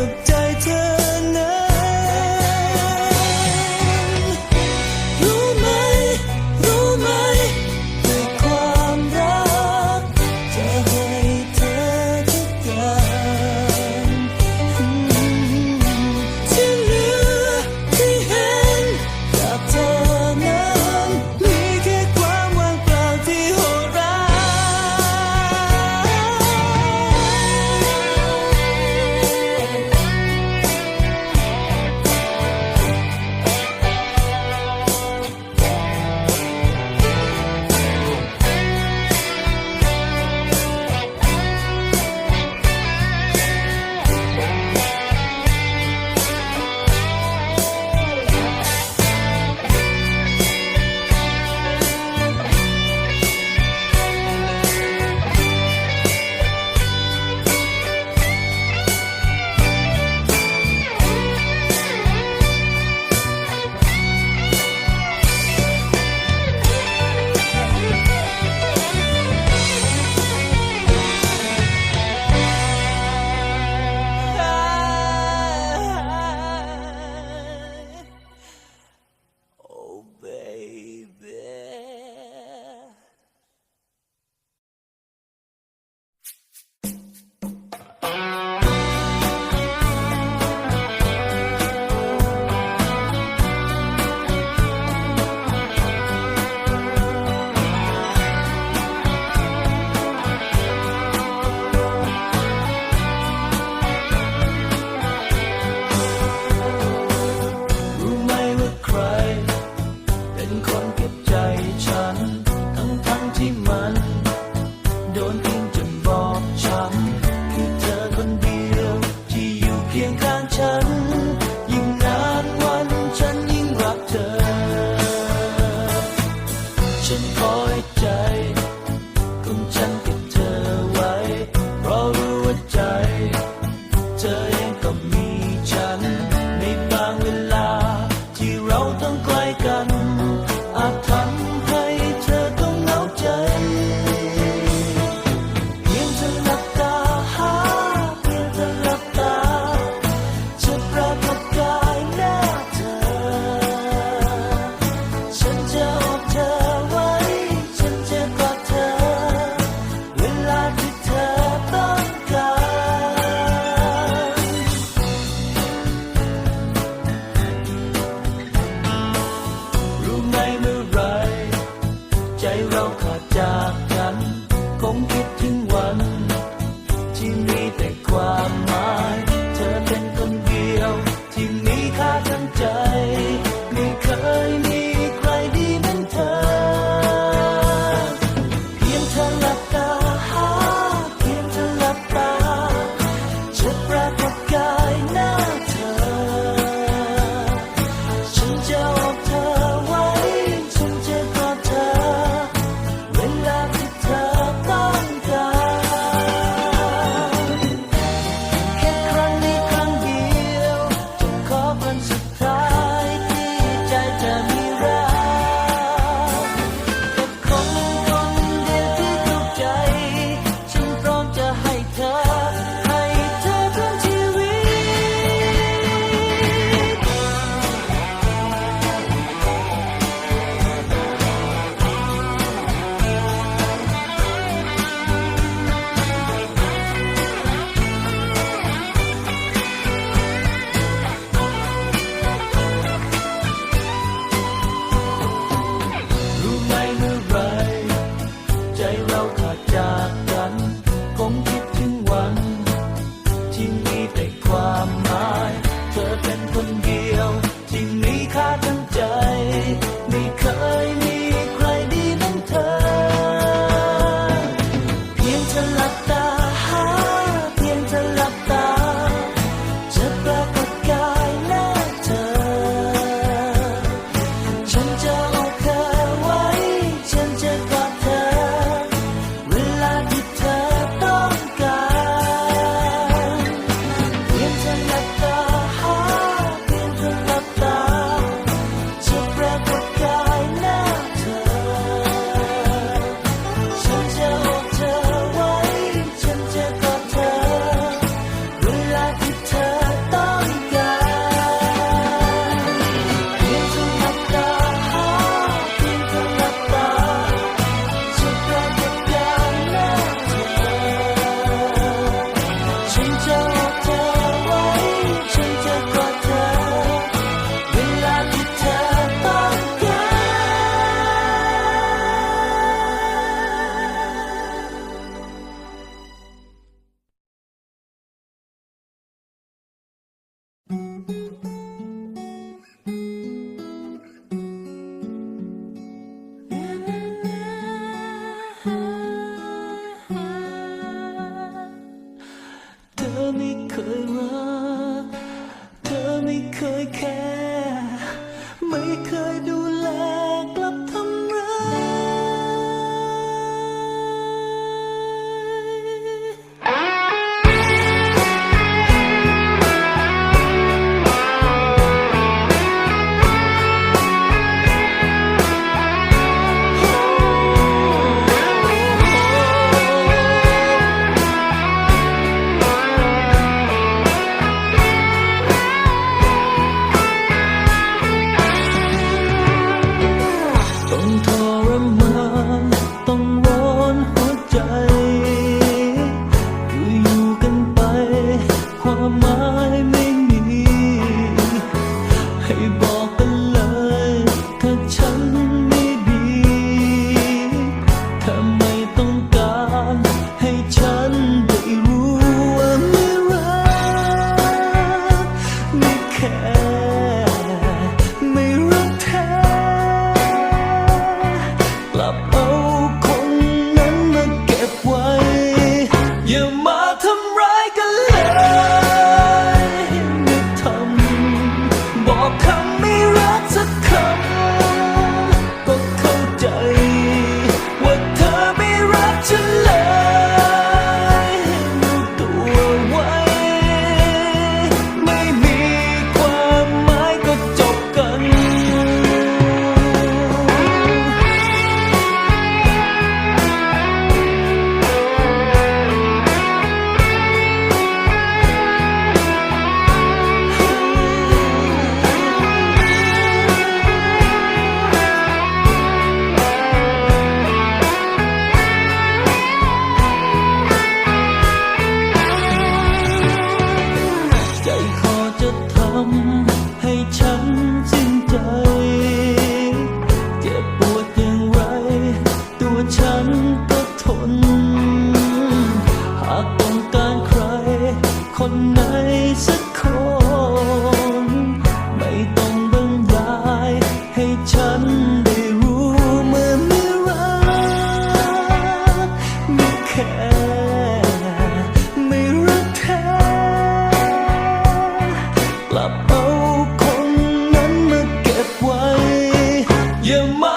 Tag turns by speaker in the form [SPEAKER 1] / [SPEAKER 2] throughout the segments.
[SPEAKER 1] the you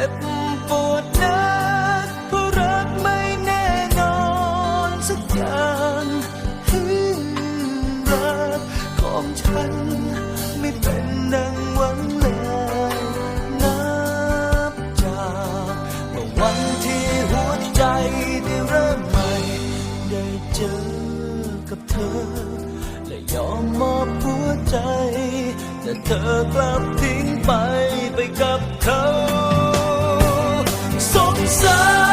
[SPEAKER 1] จ็บปวดนักเพราะรักไม่แน่นอนสักอย่างรักของฉันไม่เป็นดังหวังเลยนับจากเมื่อวันที่หัวใจได้เริ่มใหม่ ได้เจอกับเธอ และยอมมอบหัวใจแต่เธอกลับทิ้งไปไปกับเขา So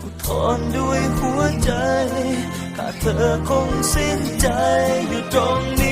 [SPEAKER 1] กูทนด้วยหัวใจ ถ้าเธอคงสิ้นใจอยู่ตรงนี้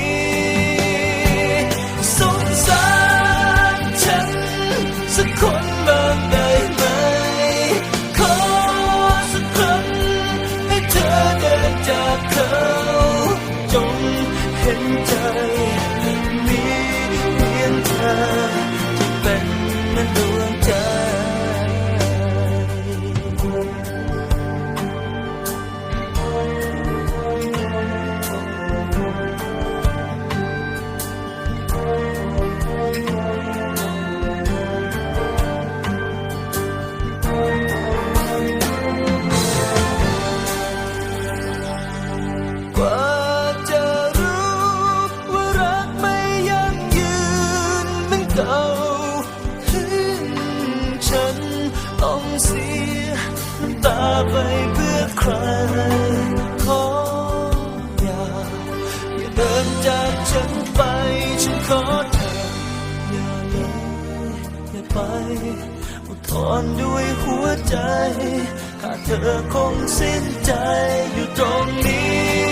[SPEAKER 1] จากฉันไป ฉันขอเธออย่าเลยอย่าไปอุทธรด้วยหัวใจถ้าเธอคงสิ้นใจอยู่ตรงนี้